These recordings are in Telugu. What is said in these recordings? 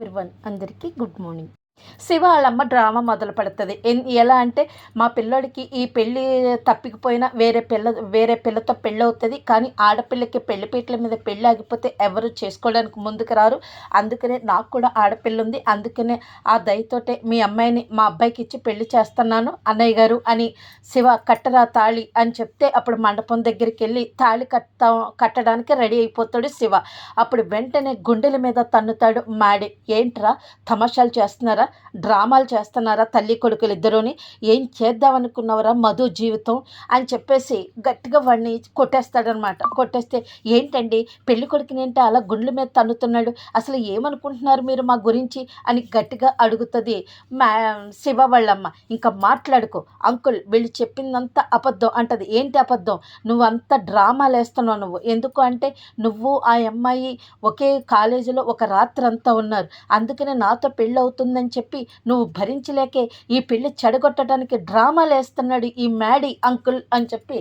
ఎవ్రీవన్ అందరికీ గుడ్ మార్నింగ్. శివ వాళ్ళమ్మ డ్రామా మొదలు పెడుతుంది. ఎన్- ఎలా అంటే మా పిల్లోడికి ఈ పెళ్ళి తప్పికపోయినా వేరే పిల్ల వేరే పిల్లతో పెళ్ళి అవుతుంది కానీ ఆడపిల్లకి పెళ్ళి పీటల మీద పెళ్ళి ఆగిపోతే ఎవరు చేసుకోవడానికి ముందుకు రారు. అందుకనే నాకు కూడా ఆడపిల్ల ఉంది అందుకనే ఆ దయతోటే మీ అమ్మాయిని మా అబ్బాయికి ఇచ్చి పెళ్ళి చేస్తున్నాను అన్నయ్య గారు అని శివ కట్టరా తాళి అని చెప్తే అప్పుడు మండపం దగ్గరికి వెళ్ళి తాళి కట్ట కట్టడానికి రెడీ అయిపోతాడు శివ. అప్పుడు వెంటనే గుండెల మీద తన్నుతాడు మాడి. ఏంట్రా తమాషాలు చేస్తున్నారా? డ్రామాలు చేస్తున్నారా తల్లి కొడుకులు ఇద్దరుని? ఏం చేద్దాం అనుకున్నవరా మధు జీవితం? అని చెప్పేసి గట్టిగా వాడిని కొట్టేస్తాడనమాట. కొట్టేస్తే ఏంటండి? పెళ్ళి కొడుకుని ఏంటి అలా గుండ్ల మీద తన్నుతున్నాడు? అసలు ఏమనుకుంటున్నారు మీరు మా గురించి? అని గట్టిగా అడుగుతుంది మా శివ వాళ్ళమ్మ. ఇంకా మాట్లాడుకో. అంకుల్ వీళ్ళు చెప్పిందంతా అబద్ధం అంటది. ఏంటి అబద్ధం? నువ్వు అంత డ్రామాలు వేస్తున్నావు నువ్వు. ఎందుకు అంటే నువ్వు ఆ అమ్మాయి ఒకే కాలేజీలో ఒక రాత్రి అంతా ఉన్నారు. అందుకనే నాతో పెళ్ళి అవుతుందని అని చెప్పి నువ్వు భరించలేకే ఈ పెళ్ళి చెడగొట్టడానికి డ్రామాలు వేస్తున్నాడు ఈ మ్యాడీ అంకుల్ అని చెప్పి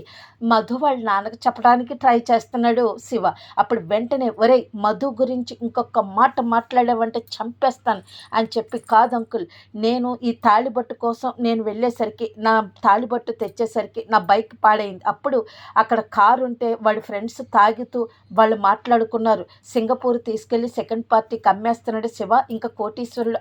మధు వాళ్ళ నాన్నకు చెప్పడానికి ట్రై చేస్తున్నాడు శివ. అప్పుడు వెంటనే ఒరేయ్ మధు గురించి ఇంకొక మాట మాట్లాడావంటే చంపేస్తాను అని చెప్పి కాదు అంకుల్ నేను ఈ తాళిబొట్టు కోసం నేను వెళ్ళేసరికి నా తాళిబొట్టు తెచ్చేసరికి నా బైక్ పాడైంది. అప్పుడు అక్కడ కారు ఉంటే వాడి ఫ్రెండ్స్ తాగుతూ వాళ్ళు మాట్లాడుకున్నారు. సింగపూర్ తీసుకెళ్ళి సెకండ్ పార్టీకి అమ్మేస్తున్నాడు శివ. ఇంకా కోటీశ్వరుడు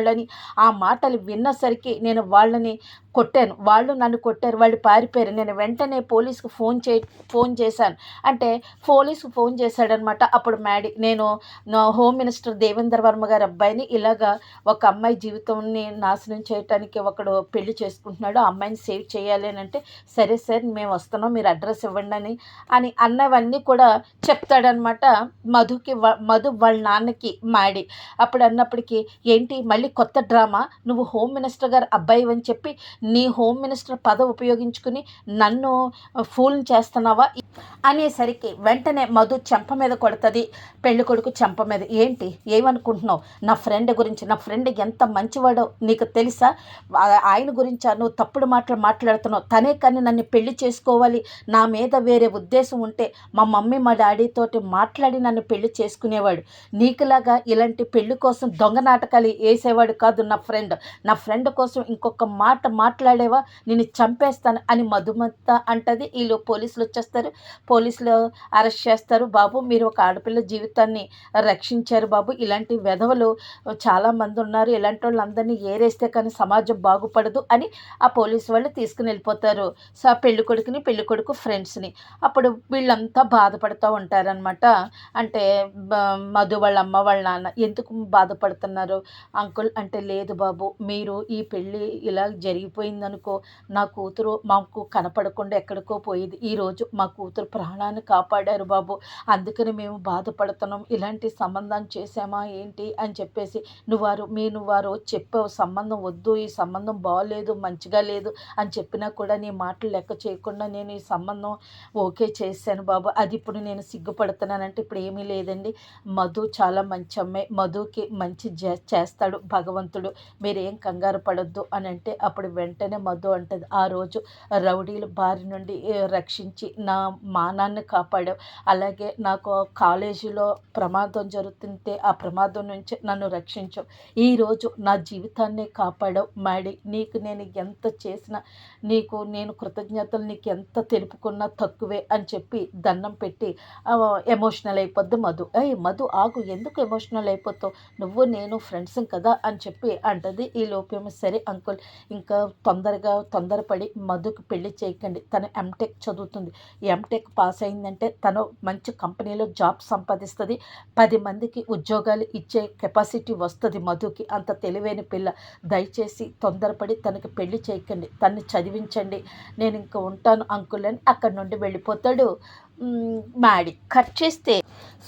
అయిపోతున్నాడని ఆ మాటలు విన్నసరికి నేను వాళ్ళని కొట్టాను. వాళ్ళు నన్ను కొట్టారు వాళ్ళు పారిపోయారు. నేను వెంటనే పోలీస్కి ఫోన్ చే ఫోన్ చేశాను. అంటే పోలీస్కి ఫోన్ చేశాడనమాట. అప్పుడు మ్యాడీ నేను నా హోమ్ మినిస్టర్ దేవేంద్ర వర్మ గారి అబ్బాయిని ఇలాగా ఒక అమ్మాయి జీవితాన్ని నాశనం చేయటానికి ఒకడు పెళ్ళి చేసుకుంటున్నాడు. ఆ అమ్మాయిని సేవ్ చేయాలి అని అంటే సరే సార్ మేము వస్తున్నాం మీరు అడ్రస్ ఇవ్వండి అని అని అన్నవన్నీ కూడా చెప్తాడనమాట మధుకి మధు వాళ్ళ నాన్నకి మాడి అప్పుడు అన్నప్పటికీ ఏంటి మళ్ళీ కొత్త డ్రామా నువ్వు హోమ్ మినిస్టర్ గారు అబ్బాయి అని చెప్పి నీ హోమ్ మినిస్టర్ పదవి ఉపయోగించుకుని నన్ను ఫూల్ని చేస్తున్నావా? అనేసరికి వెంటనే మధు చెంప మీద కొడుతుంది. పెళ్ళి కొడుకు చెంప మీద. ఏంటి? ఏమనుకుంటున్నావు? నా ఫ్రెండ్ గురించి నా ఫ్రెండ్ ఎంత మంచివాడో నీకు తెలుసా? ఆయన గురించి నువ్వు తప్పుడు మాటలు మాట్లాడుతున్నావు. తనే కానీ నన్ను పెళ్ళి చేసుకోవాలి. నా మీద వేరే ఉద్దేశం ఉంటే మా మమ్మీ మా డాడీతోటి మాట్లాడి నన్ను పెళ్ళి చేసుకునేవాడు. నీకులాగా ఇలాంటి పెళ్ళి కోసం దొంగ నాటకాలు వేసేవాడు కాదు నా ఫ్రెండ్. నా ఫ్రెండ్ కోసం ఇంకొక మాట మాట్లాడేవా? నేను చంపేస్తాను అని మధుమత అంటది. వీళ్ళు పోలీసులు వచ్చేస్తారు. పోలీసులు అరెస్ట్ చేస్తారు. బాబు మీరు ఒక ఆడపిల్ల జీవితాన్ని రక్షించారు బాబు. ఇలాంటి వెధవలు చాలామంది ఉన్నారు. ఇలాంటి వాళ్ళందరినీ ఏరేస్తే కానీ సమాజం బాగుపడదు అని ఆ పోలీసు వాళ్ళు తీసుకుని వెళ్ళిపోతారు. సో ఆ పెళ్ళి కొడుకుని పెళ్ళి కొడుకు ఫ్రెండ్స్ని. అప్పుడు వీళ్ళంతా బాధపడుతూ ఉంటారనమాట అంటే మధు వాళ్ళ అమ్మ వాళ్ళ నాన్న ఎందుకు బాధపడుతున్నారు? అంకుల్ అంటే లేదు బాబు మీరు ఈ పెళ్ళి ఇలా జరిగిపోయిందనుకో నా కూతురు మాకు కనపడకుండా ఎక్కడికో పోయేది. ఈరోజు మా కూతురు ప్రాణాన్ని కాపాడారు బాబు. అందుకని మేము బాధపడుతున్నాం. ఇలాంటి సంబంధం చేసామా ఏంటి అని చెప్పేసి నువ్వారు మీ నువ్వారు చెప్పావు సంబంధం వద్దు ఈ సంబంధం బాగోలేదు మంచిగా లేదు అని చెప్పినా కూడా నీ మాటలు లెక్క చేయకుండా నేను ఈ సంబంధం ఓకే చేశాను బాబు. అది ఇప్పుడు నేను సిగ్గుపడుతున్నానంటే ఇప్పుడు ఏమీ లేదండి. మధు చాలా మంచి అమ్మాయి. మధుకి మంచి చేస్తాడు. భగవంతుడు మీరేం కంగారు పడొద్దు అని అంటే అప్పుడు వెంటనే మధు అంటది ఆ రోజు రౌడీల బారి నుండి రక్షించి నా మానాన్ని కాపాడావు. అలాగే నాకు కాలేజీలో ప్రమాదం జరుగుతుంటే ఆ ప్రమాదం నుంచి నన్ను రక్షించావు ఈరోజు నా జీవితాన్ని కాపాడావు మాడి నీకు నేను ఎంత చేసినా నీకు నేను కృతజ్ఞతలు నీకు ఎంత తెలుపుకున్నా తక్కువే అని చెప్పి దండం పెట్టి ఎమోషనల్ అయిపోద్ది మధు. ఏ మధు ఆగు. ఎందుకు ఎమోషనల్ అయిపోతావు? నువ్వు నేను ఫ్రెండ్స్ కదా అని చెప్పి అంటది. ఈ లోపేమో సరే అంకుల్ ఇంకా తొందరగా తొందరపడి మధుకు పెళ్ళి చేయకండి. తను ఎంటెక్ చదువుతుంది. ఎంటెక్ పాస్ అయిందంటే తను మంచి కంపెనీలో జాబ్ సంపాదిస్తుంది. పది మందికి ఉద్యోగాలు ఇచ్చే కెపాసిటీ వస్తుంది మధుకి. అంత తెలివైన పిల్ల. దయచేసి తొందరపడి తనకి పెళ్ళి చేయకండి. తన్ని చదివించండి. నేను ఇంకా ఉంటాను అంకుల్ అని అక్కడి నుండి వెళ్ళిపోతాడు. మ్యాడీ కట్ చేస్తే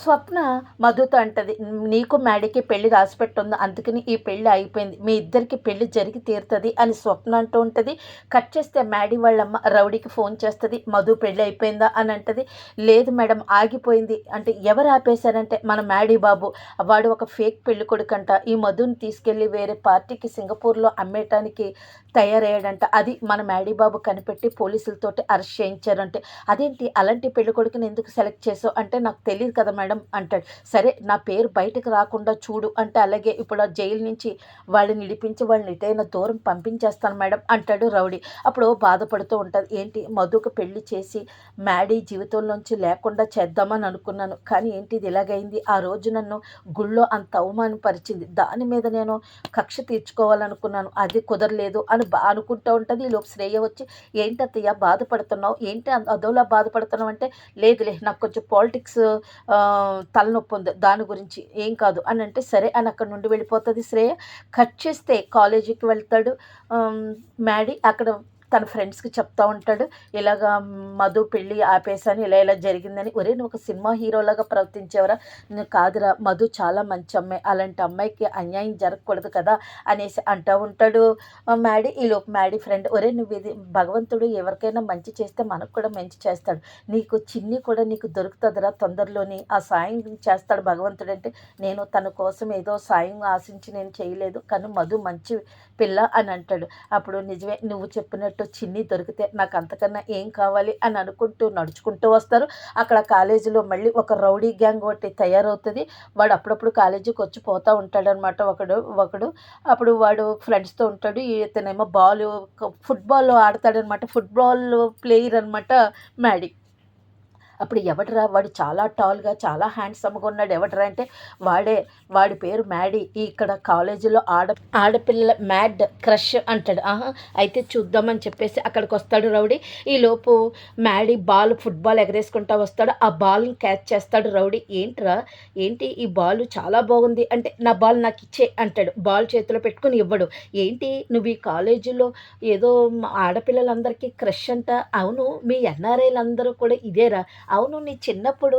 స్వప్న మధుతో అంటది నీకు మ్యాడీకి పెళ్ళి రాసిపెట్టుంది? అందుకని ఈ పెళ్ళి అయిపోయింది మీ ఇద్దరికి పెళ్ళి జరిగి తీరుతుంది అని స్వప్న అంటూ ఉంటుంది. కట్ చేస్తే మ్యాడీ వాళ్ళమ్మ రౌడీకి ఫోన్ చేస్తుంది మధు పెళ్ళి అయిపోయిందా? అని అంటది. లేదు మేడం ఆగిపోయింది. అంటే ఎవరు ఆపేశారంటే మన మ్యాడీ బాబు. వాడు ఒక ఫేక్ పెళ్ళి కొడుకంట. ఈ మధుని తీసుకెళ్ళి వేరే పార్టీకి సింగపూర్లో అమ్మేయటానికి తయారయ్యాడంట. అది మన మ్యాడీ బాబు కనిపెట్టి పోలీసులతోటి అరెస్ట్ చేయించారంటే. అదేంటి? అలాంటి పెళ్ళి కొడుకుని ఎందుకు సెలెక్ట్ చేసావు అంటే నాకు తెలియదు కదా మేడం అంటాడు. సరే నా పేరు బయటకు రాకుండా చూడు అంటే అలాగే ఇప్పుడు ఆ జైలు నుంచి వాళ్ళని ఇడిపించి వాళ్ళని ఎటైనా దూరం పంపించేస్తాను మేడం అంటాడు రౌడీ. అప్పుడు బాధపడుతూ ఉంటుంది. ఏంటి మధుకు పెళ్ళి చేసి మ్యాడీ జీవితంలోంచి లేకుండా చేద్దామని అనుకున్నాను. కానీ ఏంటి ఇది ఇలాగైంది ఆ రోజు నన్ను గుళ్ళో అంత అవమానపరిచింది. దాని మీద నేను కక్ష తీర్చుకోవాలనుకున్నాను. అది కుదరలేదు అని బా అనుకుంటూ ఉంటుంది. ఈలోపు శ్రేయ వచ్చి ఏంటి అత్తయ్య బాధపడుతున్నావు? ఏంటి అదోలా బాధపడుతున్నావు? అంటే లేదులే నాకు కొంచెం పాలిటిక్స్ తలనొప్పి ఉంది దాని గురించి ఏం కాదు. అని అంటే సరే అని అక్కడ నుండి వెళ్ళిపోతుంది శ్రేయ. కట్ చేస్తే కాలేజీకి వెళ్తాడు మ్యాడీ. అక్కడ తన ఫ్రెండ్స్కి చెప్తా ఉంటాడు. ఇలాగా మధు పెళ్ళి ఆపేసాను ఇలా ఇలా జరిగిందని. ఒరే నువ్వు ఒక సినిమా హీరోలాగా ప్రవర్తించేవరా? నువ్వు కాదురా మధు చాలా మంచి అమ్మాయి. అలాంటి అమ్మాయికి అన్యాయం జరగకూడదు కదా అనేసి అంటూ ఉంటాడు. మ్యాడీ మ్యాడీ ఈలోపు మ్యాడీ ఫ్రెండ్ ఒరే నువ్వు ఇది భగవంతుడు ఎవరికైనా మంచి చేస్తే మనకు కూడా మంచి చేస్తాడు. నీకు చిన్ని కూడా నీకు దొరుకుతుందిరా తొందరలోని. ఆ సాయం చేస్తాడు భగవంతుడు అంటే నేను తన కోసం ఏదో సాయం ఆశించి నేను చేయలేదు. కానీ మధు మంచి పిల్ల అని అంటాడు. అప్పుడు నిజమే నువ్వు చెప్పినట్టు చిన్ని దొరికితే నాకు అంతకన్నా ఏం కావాలి అని అనుకుంటూ నడుచుకుంటూ వస్తారు. అక్కడ కాలేజీలో మళ్ళీ ఒక రౌడీ గ్యాంగ్ ఒకటి తయారవుతుంది. వాడు అప్పుడప్పుడు కాలేజీకి వచ్చి పోతూ ఉంటాడనమాట ఒకడు ఒకడు. అప్పుడు వాడు ఫ్రెండ్స్తో ఉంటాడు. ఇతనేమో బాల్ ఫుట్బాల్ ఆడతాడనమాట. ఫుట్బాల్ ప్లేయర్ అనమాట మ్యాడీ అప్పుడు ఎవడరా? వాడు చాలా టాల్గా చాలా హ్యాండ్సమ్గా ఉన్నాడు. ఎవడరా అంటే వాడే వాడి పేరు మ్యాడీ ఇక్కడ కాలేజీలో ఆడ ఆడపిల్లల మ్యాడ్ క్రష్ అంటాడు. ఆహా అయితే చూద్దామని చెప్పేసి అక్కడికి వస్తాడు రౌడీ. ఈ లోపు మ్యాడీ బాల్ ఫుట్బాల్ ఎగరేసుకుంటా వస్తాడు. ఆ బాల్ని క్యాచ్ చేస్తాడు రౌడీ. ఏంట్రా? ఏంటి ఈ బాల్ చాలా బాగుంది? అంటే నా బాల్ నాకు ఇచ్చే అంటాడు. బాల్ చేతిలో పెట్టుకుని ఇవ్వడు. ఏంటి? నువ్వు ఈ కాలేజీలో ఏదో మా ఆడపిల్లలందరికీ క్రష్ అంట. అవును మీ ఎన్ఆర్ఐలందరూ కూడా ఇదేరా. అవును నీ చిన్నప్పుడు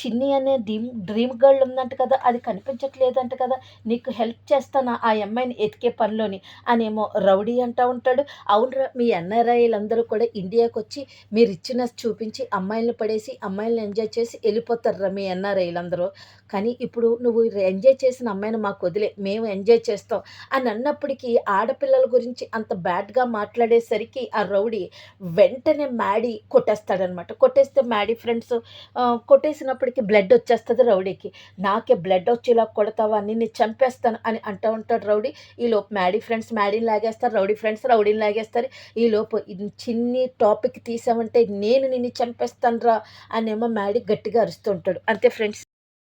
చిన్ని అనే డ్రీమ్ డ్రీమ్ గర్ల్ ఉందంట కదా అది కనిపించట్లేదంట కదా నీకు హెల్ప్ చేస్తాను ఆ అమ్మాయిని ఎతికే పనిలోని? అనేమో రౌడీ అంటూ ఉంటాడు. అవును మీ ఎన్ఆర్ఐలందరూ కూడా ఇండియాకి వచ్చి మీరు ఇచ్చిన చూపించి అమ్మాయిలను పడేసి అమ్మాయిలను ఎంజాయ్ చేసి వెళ్ళిపోతారురా మీ ఎన్ఆర్ఐలందరూ. కానీ ఇప్పుడు నువ్వు ఎంజాయ్ చేసిన అమ్మాయిని మాకు వదిలే మేము ఎంజాయ్ చేస్తాం అని అన్నప్పటికీ ఆడపిల్లల గురించి అంత బ్యాడ్గా మాట్లాడేసరికి ఆ రౌడీ వెంటనే మ్యాడీ కొట్టేస్తాడనమాట. కొట్టేస్తే మ్యాడీ ఫ్రెండ్స్ కొట్టేసినప్పటికీ బ్లడ్ వచ్చేస్తుంది రౌడీకి. నాకే బ్లడ్ వచ్చేలా కొడతావా నిన్ను చంపేస్తాను అని అంటూ ఉంటాడు రౌడీ. ఈ లోపు మ్యాడీ ఫ్రెండ్స్ మ్యాడీని లాగేస్తారు రౌడీ ఫ్రెండ్స్ రౌడీని లాగేస్తారు. ఈ లోపు చిన్ని టాపిక్ తీసామంటే నేను నిన్ను చంపేస్తాను రా అనేమో మ్యాడీ గట్టిగా అరుస్తూ ఉంటాడు. అంతే ఫ్రెండ్స్.